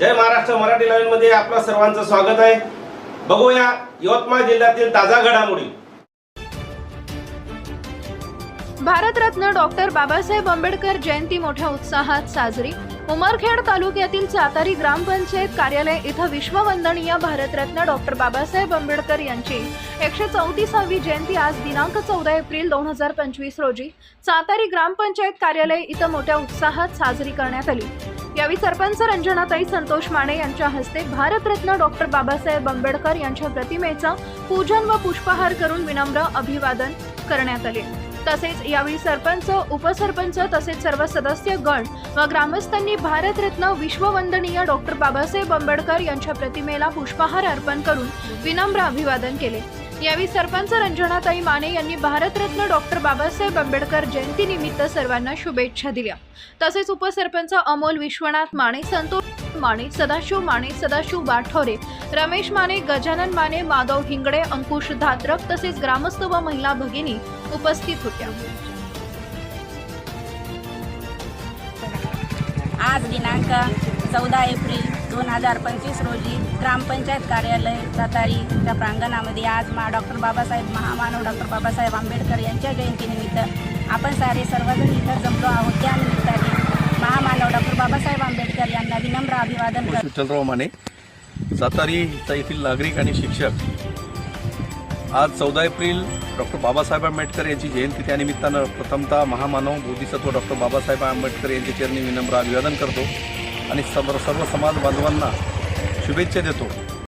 जय महाराष्ट्र. मराठी लाईव्हमध्ये आपलं सर्वांचं स्वागत आहे. बघूया यवतमाळ जिल्ह्यातील ताजा घडामोडी. भारतरत्न डॉक्टर बाबासाहेब आंबेडकर जयंती मोठ्या उत्साहात साजरी. उमरखेड तालुक्यातील सातारी ग्रामपंचायत कार्यालय इथं विश्ववंदनीय भारतरत्न डॉक्टर बाबासाहेब आंबेडकर यांची एकशे चौतीसावी जयंती आज दिनांक चौदा एप्रिल दोन हजार पंचवीस रोजी. सातारी ग्रामपंचायत कार्यालय इथं मोठ्या उत्साहात साजरी करण्यात आली. यावेळी सरपंच रंजनाताई संतोष माने यांच्या हस्ते भारतरत्न डॉक्टर बाबासाहेब आंबेडकर यांच्या प्रतिमेचं पूजन व पुष्पहार करून विनम्र अभिवादन करण्यात आले. तसेच यावेळी सरपंच उपसरपंच तसेच सर्व सदस्य गण व ग्रामस्थांनी भारतरत्न विश्ववंदनीय डॉक्टर बाबासाहेब आंबेडकर यांच्या प्रतिमेला पुष्पहार अर्पण करून विनम्र अभिवादन केले. यावेळी सरपंच रंजनाताई माने यांनी भारतरत्न डॉक्टर बाबासाहेब आंबेडकर जयंतीनिमित्त सर्वांना शुभेच्छा दिल्या. तसेच उपसरपंच अमोल विश्वनाथ माने संतोष माने सदाशिव माने सदाशिव वाठोरे रमेश माने गजानन माने माधव हिंगडे अंकुश धात्रक तसेच ग्रामस्थ व महिला भगिनी उपस्थित होत्या. आज दिनांक चौदा एप्रिल दोन हजार पंचवीस रोजी ग्रामपंचायत कार्यालय सातारीच्या प्रांगणामध्ये आज मा डॉक्टर बाबासाहेब महामानव डॉक्टर बाबासाहेब आंबेडकर यांच्या जयंतीनिमित्त आपण सारे सर्वजण इथं जमलो आहोत. त्यानिमित्ताने महामानव डॉक्टर बाबासाहेब आंबेडकर यांना विनम्र अभिवादन करतो. विठ्ठलराव माने सातारी येथील नागरिक आणि शिक्षक. आज चौदा एप्रिल डॉक्टर बाबासाहेब आंबेडकर यांची जयंती. त्यानिमित्तानं प्रथमतः महामानव बोधिसत्व डॉक्टर बाबासाहेब आंबेडकर यांच्या चरणी विनम्र अभिवादन करतो. आणि सर्व सर्व समाज बांधवांना शुभेच्छा देतो.